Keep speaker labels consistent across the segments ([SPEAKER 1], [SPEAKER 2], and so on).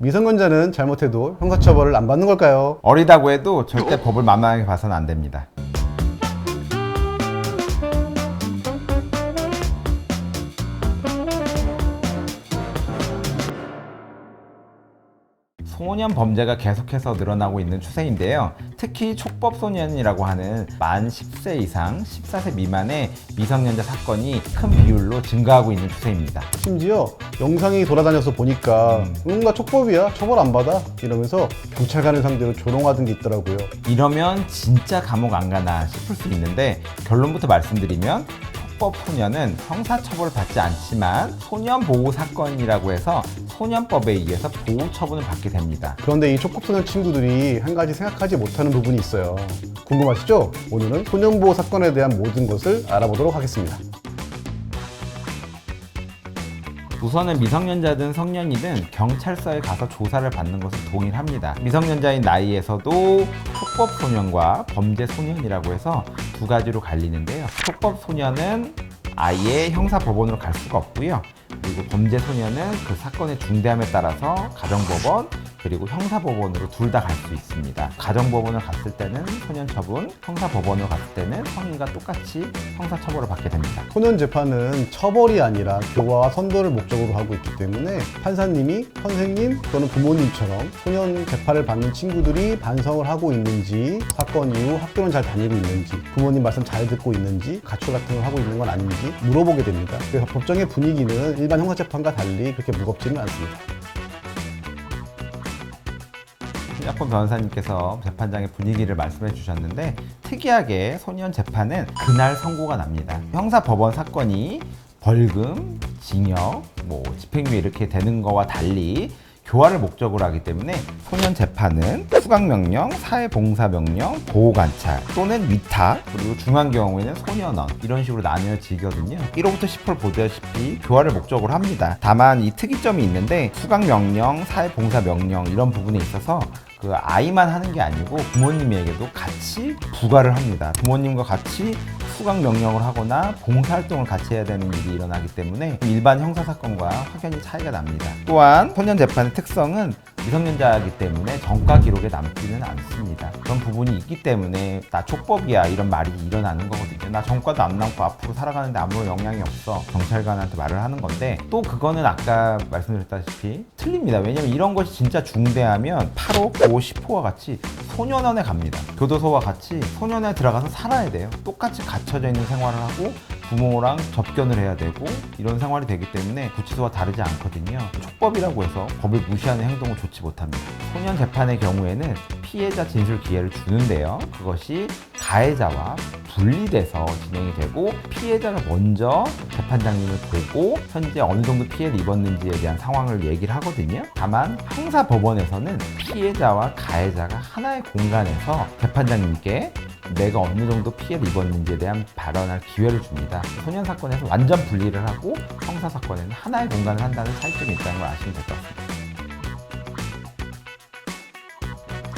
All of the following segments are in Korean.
[SPEAKER 1] 미성년자는 잘못해도 형사처벌을 안 받는 걸까요?
[SPEAKER 2] 어리다고 해도 절대 법을 만만하게 봐서는 안 됩니다. 소년 범죄가 계속해서 늘어나고 있는 추세인데요. 특히 촉법 소년이라고 하는 만 10세 이상 14세 미만의 미성년자 사건이 큰 비율로 증가하고 있는 추세입니다.
[SPEAKER 1] 심지어 영상이 돌아다녀서 보니까 뭔가 촉법이야 처벌 안 받아 이러면서 경찰관을 상대로 조롱하던 게 있더라고요
[SPEAKER 2] 이러면 진짜 감옥 안 가나 싶을 수 있는데 결론부터 말씀드리면 촉법 소년은 형사처벌을 받지 않지만 소년 보호 사건이라고 해서 소년법에 의해서 보호 처분을 받게 됩니다.
[SPEAKER 1] 그런데 이 촉법소년 친구들이 한 가지 생각하지 못하는 부분이 있어요 궁금하시죠? 오늘은 소년보호 사건에 대한 모든 것을 알아보도록 하겠습니다
[SPEAKER 2] 우선은 미성년자든 성년이든 경찰서에 가서 조사를 받는 것을 동일합니다. 미성년자인 나이에서도 촉법 소년과 범죄 소년이라고 해서 두 가지로 갈리는데요. 촉법 소년은 아예 형사 법원으로 갈 수가 없고요. 그리고 범죄 소년은 그 사건의 중대함에 따라서 가정법원 그리고 형사법원으로 둘 다 갈 수 있습니다. 가정법원을 갔을 때는 소년 처분, 형사법원으로 갔을 때는 성인과 똑같이 형사처벌을 받게 됩니다.
[SPEAKER 1] 소년 재판은 처벌이 아니라 교화와 선도를 목적으로 하고 있기 때문에 판사님이 선생님 또는 부모님처럼 소년 재판을 받는 친구들이 반성을 하고 있는지 사건 이후 학교는 잘 다니고 있는지 부모님 말씀 잘 듣고 있는지 가출 같은 걸 하고 있는 건 아닌지 물어보게 됩니다. 그래서 법정의 분위기는 일반 형사재판과 달리 그렇게 무겁지는 않습니다.
[SPEAKER 2] 신약권 변호사님께서 재판장의 분위기를 말씀해 주셨는데 특이하게 소년 재판은 그날 선고가 납니다. 형사 법원 사건이 벌금, 징역, 뭐 집행유예 이렇게 되는 거와 달리 교화를 목적으로 하기 때문에 소년 재판은 수강명령, 사회봉사명령, 보호관찰 또는 위탁 그리고 중요한 경우에는 소년원 이런 식으로 나뉘어지거든요 1호부터 10호를 보다시피 교화를 목적으로 합니다 다만 이 특이점이 있는데 수강명령, 사회봉사명령 이런 부분에 있어서 그 아이만 하는 게 아니고 부모님에게도 같이 부과를 합니다 부모님과 같이 수강 명령을 하거나 봉사 활동을 같이 해야 되는 일이 일어나기 때문에 일반 형사 사건과 확연히 차이가 납니다. 또한 소년 재판의 특성은 미성년자이기 때문에 정가 기록에 남지는 않습니다. 그런 부분이 있기 때문에 나 촉법이야 이런 말이 일어나는 거거든요. 나 정가도 안 남고 앞으로 살아가는데 아무런 영향이 없어. 경찰관한테 말을 하는 건데 또 그거는 아까 말씀드렸다시피 틀립니다. 왜냐면 이런 것이 진짜 중대하면 8호, 9호, 10호와 같이 소년원에 갑니다. 교도소와 같이 소년원에 들어가서 살아야 돼요. 똑같이 갇혀져 있는 생활을 하고 부모랑 접견을 해야 되고 이런 생활이 되기 때문에 구치소와 다르지 않거든요. 촉법이라고 해서 법을 무시하는 행동을 좋지 못합니다. 소년 재판의 경우에는 피해자 진술 기회를 주는데요. 그것이 가해자와 분리돼서 진행이 되고 피해자가 먼저 재판장님을 보고 현재 어느 정도 피해를 입었는지에 대한 상황을 얘기를 하거든요. 다만 형사 법원에서는 피해자와 가해자가 하나의 공간에서 재판장님께 내가 어느 정도 피해를 입었는지에 대한 발언할 기회를 줍니다. 소년 사건에서 완전 분리를 하고 형사 사건에는 하나의 공간을 한다는 차이점이 있다는 걸 아시면 될 것 같습니다.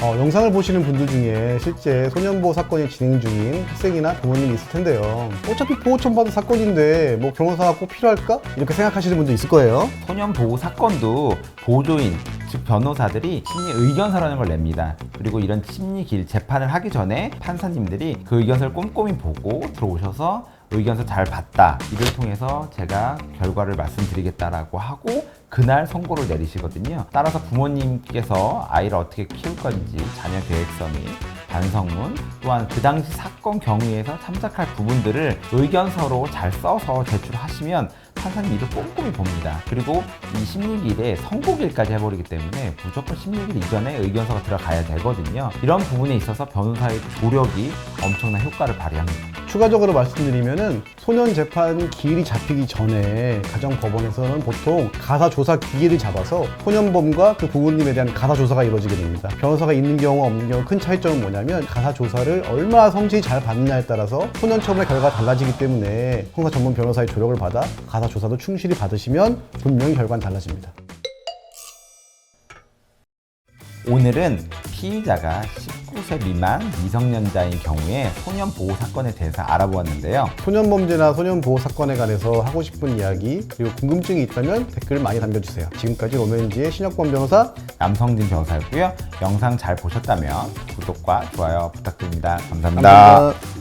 [SPEAKER 1] 어, 영상을 보시는 분들 중에 실제 소년보호 사건이 진행 중인 학생이나 부모님이 있을 텐데요. 어차피 보호처 받은 사건인데 뭐 변호사가 꼭 필요할까? 이렇게 생각하시는 분도 있을 거예요.
[SPEAKER 2] 소년 보호 사건도 보조인 즉 변호사들이 심리 의견서라는 걸 냅니다. 그리고 이런 심리 길 재판을 하기 전에 판사님들이 그 의견서를 꼼꼼히 보고 들어오셔서 의견서 잘 봤다. 이를 통해서 제가 결과를 말씀드리겠다라고 하고 그날 선고를 내리시거든요. 따라서 부모님께서 아이를 어떻게 키울 건지 자녀 계획서 및 반성문 또한 그 당시 사건 경위에서 참작할 부분들을 의견서로 잘 써서 제출하시면 판사님 이를 꼼꼼히 봅니다. 그리고 이 심리길에 선고길까지 해버리기 때문에 무조건 심리길 이전에 의견서가 들어가야 되거든요. 이런 부분에 있어서 변호사의 조력이 엄청난 효과를 발휘합니다.
[SPEAKER 1] 추가적으로 말씀드리면은 소년 재판 기일이 잡히기 전에 가정 법원에서는 보통 가사 조사 기일을 잡아서 소년범과 그 부모님에 대한 가사 조사가 이루어지게 됩니다. 변호사가 있는 경우와 없는 경우 큰 차이점은 뭐냐면 가사 조사를 얼마나 성실히 잘 받느냐에 따라서 소년 처분의 결과가 달라지기 때문에 형사 전문 변호사의 조력을 받아 가사 조사도 충실히 받으시면 분명히 결과는 달라집니다.
[SPEAKER 2] 오늘은 피의자가 19세 미만 미성년자인 경우에 소년 보호 사건에 대해서 알아보았는데요.
[SPEAKER 1] 소년 범죄나 소년 보호 사건에 관해서 하고 싶은 이야기 그리고 궁금증이 있다면 댓글 많이 남겨주세요. 지금까지 로맨지의 신혁범 변호사
[SPEAKER 2] 남성진 변호사였고요. 영상 잘 보셨다면 구독과 좋아요 부탁드립니다 감사합니다.
[SPEAKER 1] 감사합니다.